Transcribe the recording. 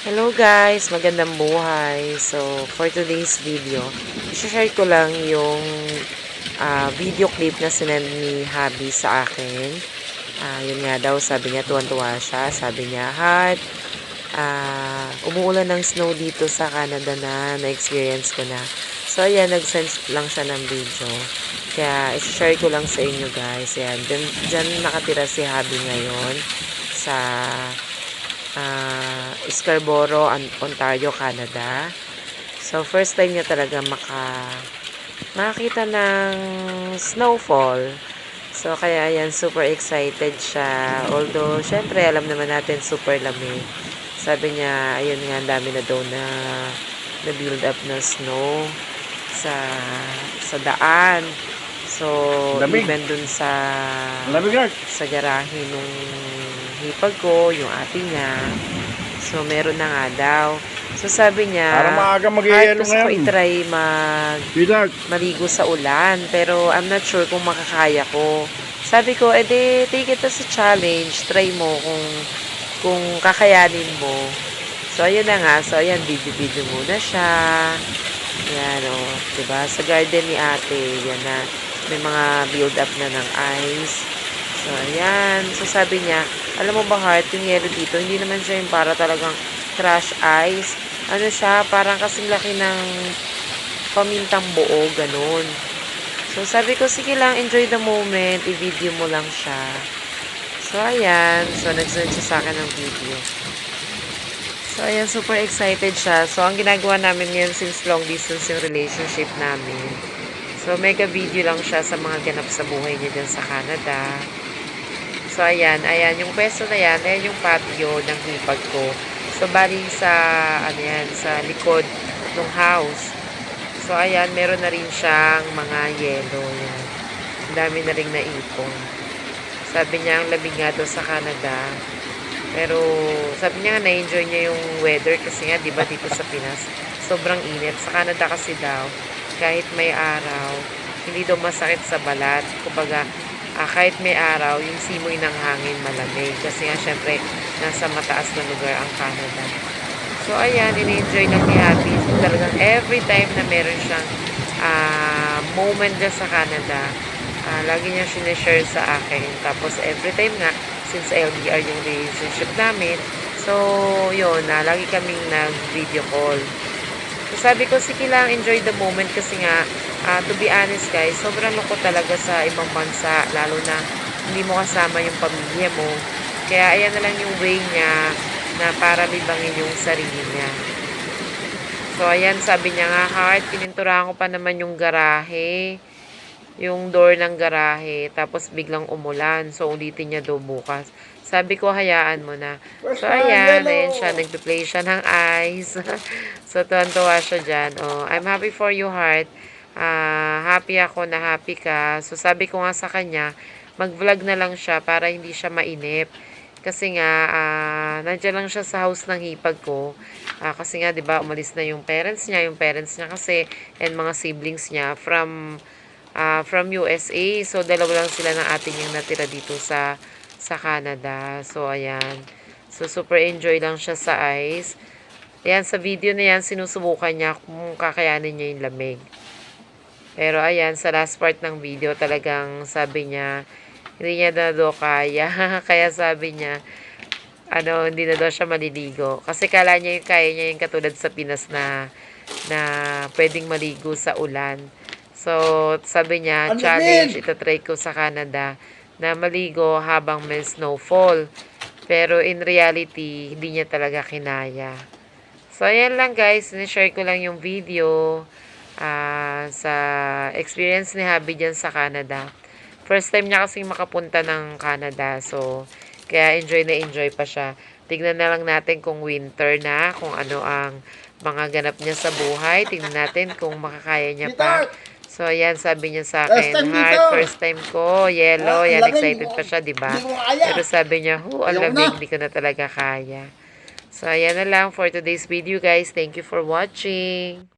Hello guys, magandang buhay. So, for today's video, share ko lang yung ah, video clip na sinend ni Habi sa akin. Ah, yun nga daw, sabi niya, tuwan-tuwa siya. Sabi niya, Heart, ah, umuulan ng snow dito sa Canada na, na-experience ko na. So, ayan, nag-send lang siya ng video. Kaya, share ko lang sa inyo guys. Ayan, dyan, dyan nakatira si Habi ngayon sa ah, Scarborough, Ontario, Canada. So, first time niya talaga maka makakita ng snowfall. So, kaya yan, super excited siya. Although, syempre, alam naman natin, super lamig. Sabi niya, ayun nga, ang dami na daw na na build up na snow sa sa daan. So, Lamig. even dun sa Lamig na. sa garahe nung hipag ko, yung ate niya. So, meron na nga daw. So, sabi niya, Para maaga mag-ielo gusto ko ngayon. itry mag, Peter, maligo sa ulan, pero I'm not sure kung makakaya ko. Sabi ko, edi, take it as a challenge. Try mo kung, kung kakayanin mo. So, ayun na nga. So, ayan, video-video muna siya. Yan, o. Oh, diba? Sa garden ni ate, yan na. May mga build up na ng ice. So, ayan. So, sabi niya, alam mo ba, Heart, yung yellow dito, hindi naman siya yung para talagang crush ice. Ano siya, parang kasing laki ng pamintang buo, ganun. So, sabi ko, sige lang, enjoy the moment, i-video mo lang siya. So, ayan. So, nag-send siya sa akin ng video. So, ayan, super excited siya. So, ang ginagawa namin ngayon since long distance yung relationship namin. So, mega video lang siya sa mga ganap sa buhay niya dyan sa Canada. So, ayan, ayan, yung pwesto na yan, ayan yung patio ng hipag ko. So, bali sa, ano yan, sa likod ng house. So, ayan, meron na rin siyang mga yelo. Yan. Ang dami na rin naipon. Sabi niya, ang labig nga daw sa Canada. Pero, sabi niya na-enjoy niya yung weather kasi nga, di ba, dito sa Pinas, sobrang init. Sa Canada kasi daw, kahit may araw, hindi daw masakit sa balat. Kumbaga, ah, kahit may araw, yung simoy ng hangin malamig. Kasi nga, syempre, nasa mataas na lugar ang Canada. So, ayan, in-enjoy lang ni Happy. So, talagang every time na meron siyang ah, moment dyan sa Canada, ah, lagi niya sinishare sa akin. Tapos, every time nga, since LDR yung relationship namin, so, yun, na lagi kaming nag-video call. Sabi ko, sige lang, enjoy the moment kasi nga, ah, to be honest guys, sobrang lungkot talaga sa ibang bansa, lalo na hindi mo kasama yung pamilya mo. Kaya ayan na lang yung way niya na para libangin yung sarili niya. So, ayan, sabi niya nga, heart, pininturahan ko pa naman yung garahe, yung door ng garahe, tapos biglang umulan. So, ulitin niya daw bukas. Sabi ko, hayaan mo na. So, ayan, ayan siya, nagpe-play siya ng ice. so, tuwan-tuwa siya dyan. Oh, I'm happy for you, heart. Ah, happy ako na happy ka. So, sabi ko nga sa kanya, mag-vlog na lang siya para hindi siya mainip. Kasi nga, ah, nandiyan lang siya sa house ng hipag ko. Ah, kasi nga, di ba, umalis na yung parents niya. Yung parents niya kasi, and mga siblings niya from, ah, from USA. So, dalawa lang sila ng ating yung natira dito sa, sa Canada. So, ayan. So, super enjoy lang siya sa ice. Ayan, sa video na yan, sinusubukan niya kung kakayanin niya yung lamig. Pero ayan, sa last part ng video, talagang sabi niya, hindi niya na daw kaya. Kaya sabi niya, ano, hindi na daw siya maliligo. Kasi kala niya yung kaya niya yung katulad sa Pinas na, na pwedeng maligo sa ulan. So, sabi niya, Ano challenge, itatry ko sa Canada na maligo habang may snowfall. Pero in reality, hindi niya talaga kinaya. So, ayan lang guys. Nishare ko lang yung video ah, sa experience ni Habi dyan sa Canada. First time niya kasing makapunta ng Canada. So, kaya enjoy na enjoy pa siya. Tignan na lang natin kung winter na, kung ano ang mga ganap niya sa buhay. Tignan natin kung makakaya niya pa. So, ayan, sabi niya sa akin, Last time Heart, dito." first time ko, yellow, Ah, yan, lamig. excited pa siya, di ba? Pero sabi niya, ho, ang lamig, hindi ko na talaga kaya. So, ayan na lang for today's video, guys. Thank you for watching.